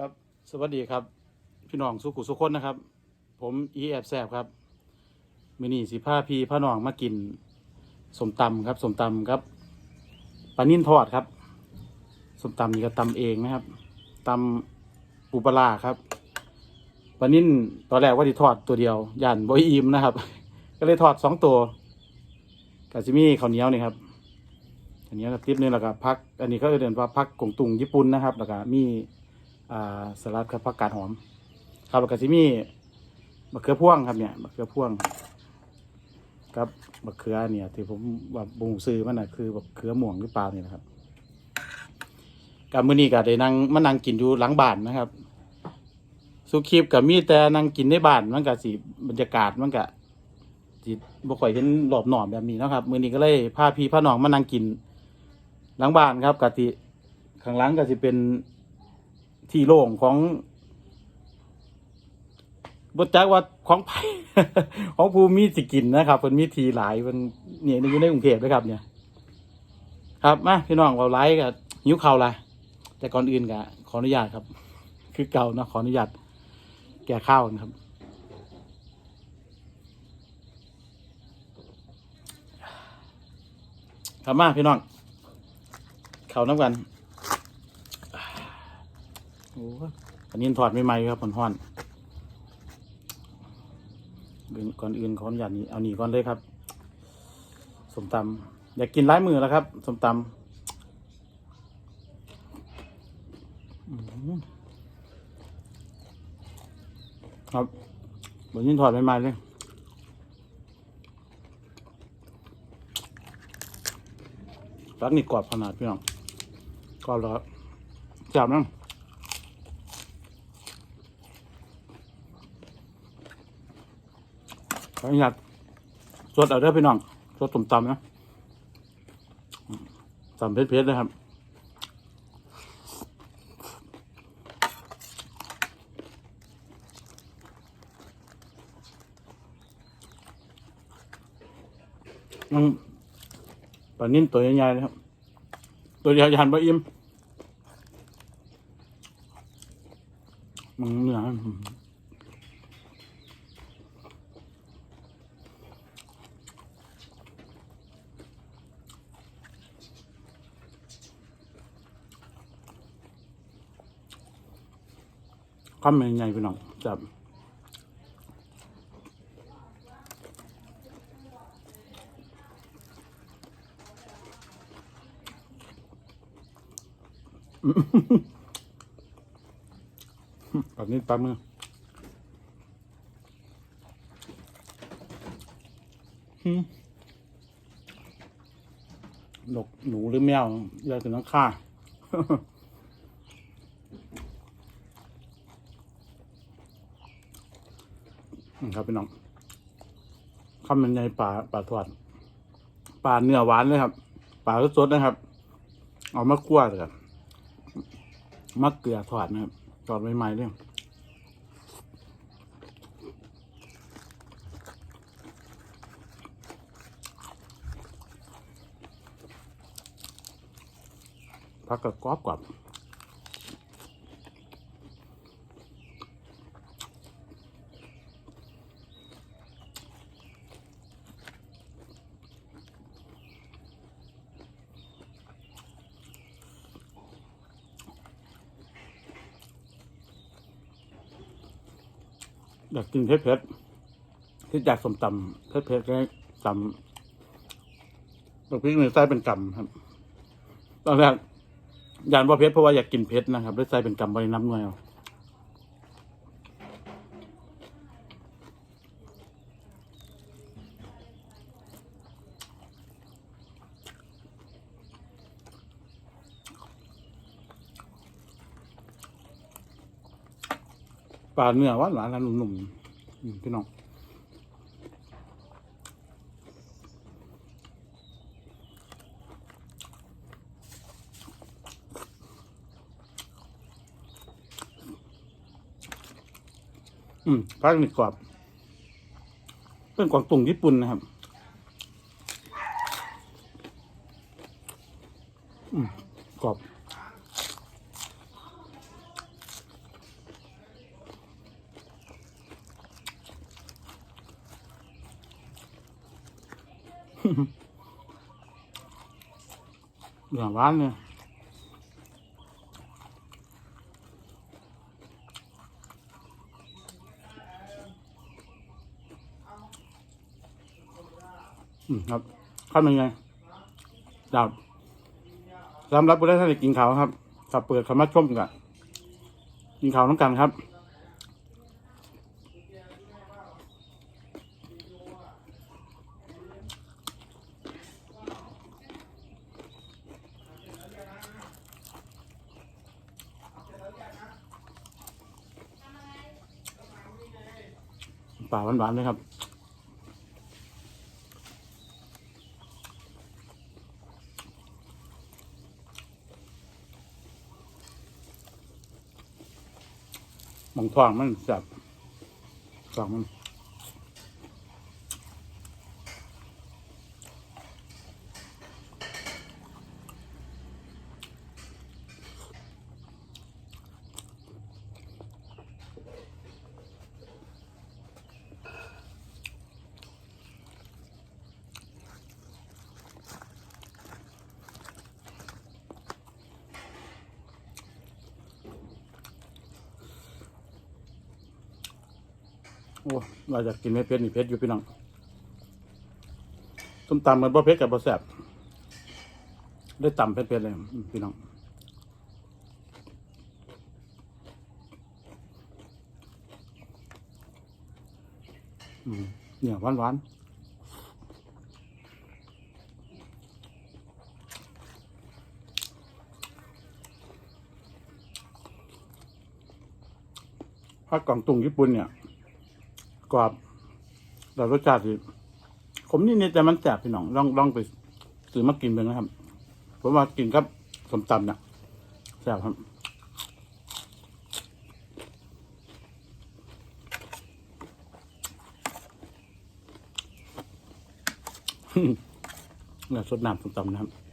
ครับ สวัสดีครับ พี่น้องสุขุสุคนนะครับ ผมอีแอบแซบครับมินี่สิผ้าพีผ้าน้องมากินสมตำครับสมตำครับปลานิ่นทอดครับสมตำนี่ก็ตำเองนะครับตำปูปลาครับปลานิ่นตอนแรกว่าที่ทอดตัวเดียวยันบอยอิมนะครับ ก็เลยทอดสองตัวกาซิมีข้าวเหนียวนี่ครับข้าวเหนียวกับติ๊บนี่แล้วก็พัก อันนี้เขาเรียกว่าพักกงตุงญี่ปุ่นนะครับ แล้วก็มี อ่าสลัดครับผักกาดหอม ครับแล้วก็จะมีมะเขือพ่วงครับเนี่ยมะเขือพ่วงครับมะเขือเนี่ยที่ผมว่าบุงซื้อมันน่ะคือมะเขือหม่วงหรือเปล่าเนี่ยนะครับกับมื้อนี้ก็ได้นั่งมานั่งกินอยู่หลังบ้านนะครับสุคลิปกับมีแต่นั่งกินในบ้านมันก็สิบรรยากาศมันก็สิบ่ค่อยเห็นรอบหนอมแบบนี้นะครับมื้อนี้ก็เลยพาพี่พาน้องมานั่งกินหลังบ้านครับกะติข้างหลังก็สิเป็น ที่โล่งของบจักว่าของไผ่ของภูมิสิกินนะครับมันมีทีหลายมันเนี่ยอยู่ในกรุงเทพนะครับ เนี่ย ครับมาพี่น้องเราไลฟ์กับหิวข่าละแต่ก่อนอื่นกะขออนุญาตครับ คือเก่านะขออนุญาตแก่ข้าวนะครับครับมาพี่น้องเข่าน้ำกัน โอ้อันนี้ถอดใหม่ๆครับผลห้อนอื่นก่อนอื่นขออนุญาตนี้เอาหนีก่อนเลยครับสมตำอยากกินร้ายมือแล้วครับสมตำครับบนนี้ถอดใหม่ๆเลยรักนี่กรอบขนาดพี่น้องกรอบแล้วครับจับนั่ง ออนุญาตสดเอาเด้อพี่น้องสดตุ่มตำนะตำเผ็ดๆเลยครับมันปลานิ่นตัวใหญ่ๆเลยครับ ตัวเดียวยันบะอิ่มมันเนื้ออื มคำเป็นไงพี่น้องจับแบบนี้ปลามือหนกหนูหรือแมวอยากถึงน้องข้า อืม ครับพี่น้องข้าวมันใหญ่ปลาปลาทอดปลาเนื้อหวานเลยครับปลาสดๆนะครับ เอามาคั่วเลยครับมะเกลือทอดนะครับทอดใหม่ๆเลยพักกับกรอบกรอบ อยากกินเผ็ดๆที่อยากสมตำเผ็ดๆก็ตำตัวพริกในไส้เป็นกำครับ ตอนแรกยานว่าเผ็ดเพราะว่าอยากกินเผ็ดนะครับเลยใส่เป็นกำไปน้ำหน่อยเอา ปลาเนื้อหวานหวานล้วหนุ่มๆพี่น้องอืมปลาหมึกกรอบเป็นกวางตุงญี่ปุ่นนะครับ อืมกรอบ เหลืองหวานเนี่ยครับข้าวมันไงดาวสำหรับผู้ได้ท่านกินข้าวครับถ้าเปิดคำว่าชมกันกินข้าวน้ำกันครับ ป่าหวานๆเลยครับมองทองมันจับสองมัน โอ้เราอยากกินไม่เผ็ดนี่เผ็ดอยู่พี่น้องส้มตำมันบ่เผ็ดกับบ่แซ่บได้ตำเผ็ดๆเลยพี่น้องอเนี่ยหวานหวานๆผักกล่องตุงญี่ปุ่นเนี่ย กรอบแต่รสชาติสิผมนี่นี่แต่มันแสบพี่น้องลองลองไปซื้อมากินเป็นนะครับผมว่ากินครับสมตำเนี่ยแสบครับเนี่ยสดน้ำสมตำนะครับ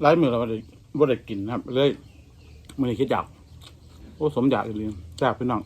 ไล่มือเราได้บ่ได้กินนะครับ เลยมือนี้คิดอยาก โอ้สมอยากอีหลีแซ่บพี่น้อง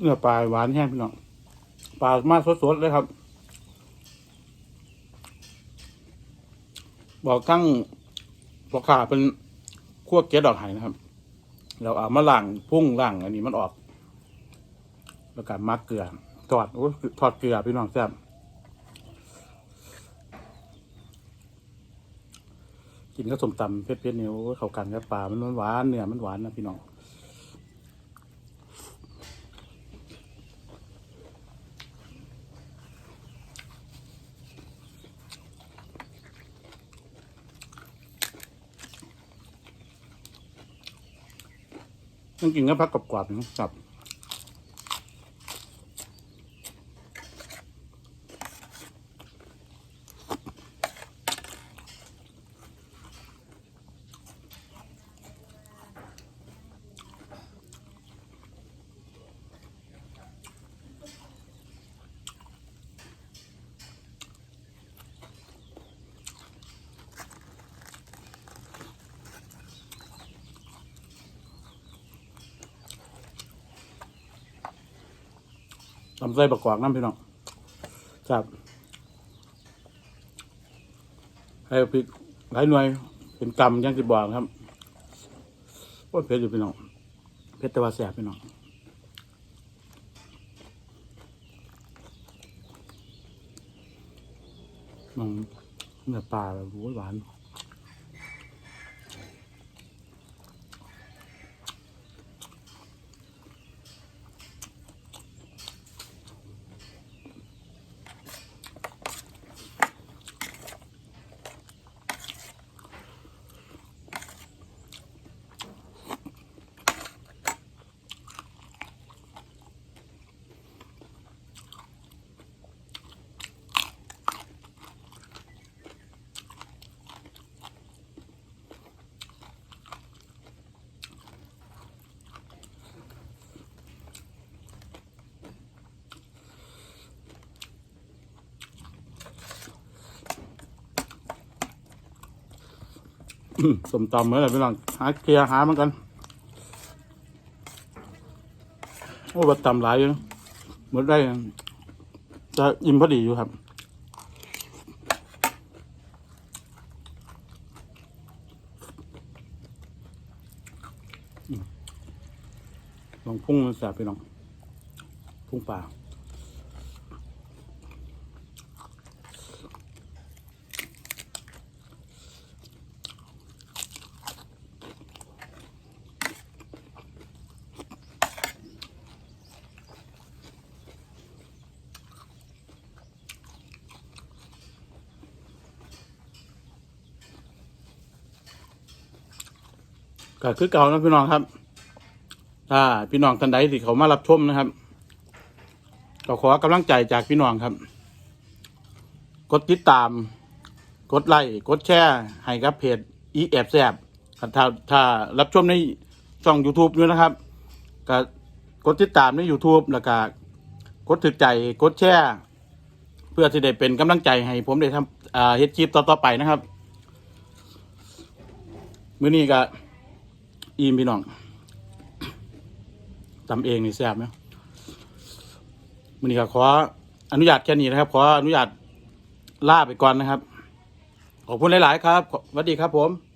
เนื้อปลาหวานแห้งพี่น้องปลามาสดๆเลยครับ บอกทั้งปลาขาเป็นขั้วเกล็ดดอกไห้นะครับ เราเอามาล่างพุ่งล่างอันนี้มันออก แล้วก็มักเกลือทอดโอ้ทอดเกลือพี่น้องแซ่บกินก็สมตำเผ็ดๆเนี่ยโอ้ยเข้ากันกับปลามันหวานเนื้อมันหวานนะพี่น้อง ต้องกินก็พักกรอบๆนะครับ ลำไส้ประกอบน้ำพี่น้องครับให้พริกหลายหน่วย เป็นกำอยังที่บอกครับโอ้ยเผ็ดอยู่พี่น้องเผ็ดแต่ว่าแสบพี่น้องอืมเนื้อปลาแบบหวาน สมตำเหมือนอะไรพี่น้องหาเคลียร์หามันกัน โอ้บัดตำหลายอยู่นะหมดได้ จะอิ่มพอดีอยู่ครับลองพุ่งมันแสบไปน้องพุ่งป่า ก็คือเก่านะพี่น้องครับ ถ้าพี่น้องท่านใดที่เขามารับชมนะครับก็ขอกำลังใจจากพี่น้องครับ กดติดตาม กดไลค์กดแชร์ให้กับเพจอีแอบแซบถ้าถ้ารับชมในช่อง YouTube ด้วยนะครับก็กดติดตามใน YouTube แล้วก็กดถึกใจกดแชร์เพื่อที่ได้เป็นกำลังใจให้ผมได้ทำอ่าเฮ็ดคลิปต่อๆไปนะครับ มื้อนี้ก็ อีมพี่น้องทำเองนี่แซ่บไหมมันนี่ก็ขออนุญาตแค่นี้นะครับ ขออนุญาตล่าไปก่อนนะครับ ขอบคุณหลาย ๆ ครับสวัสดีครับผม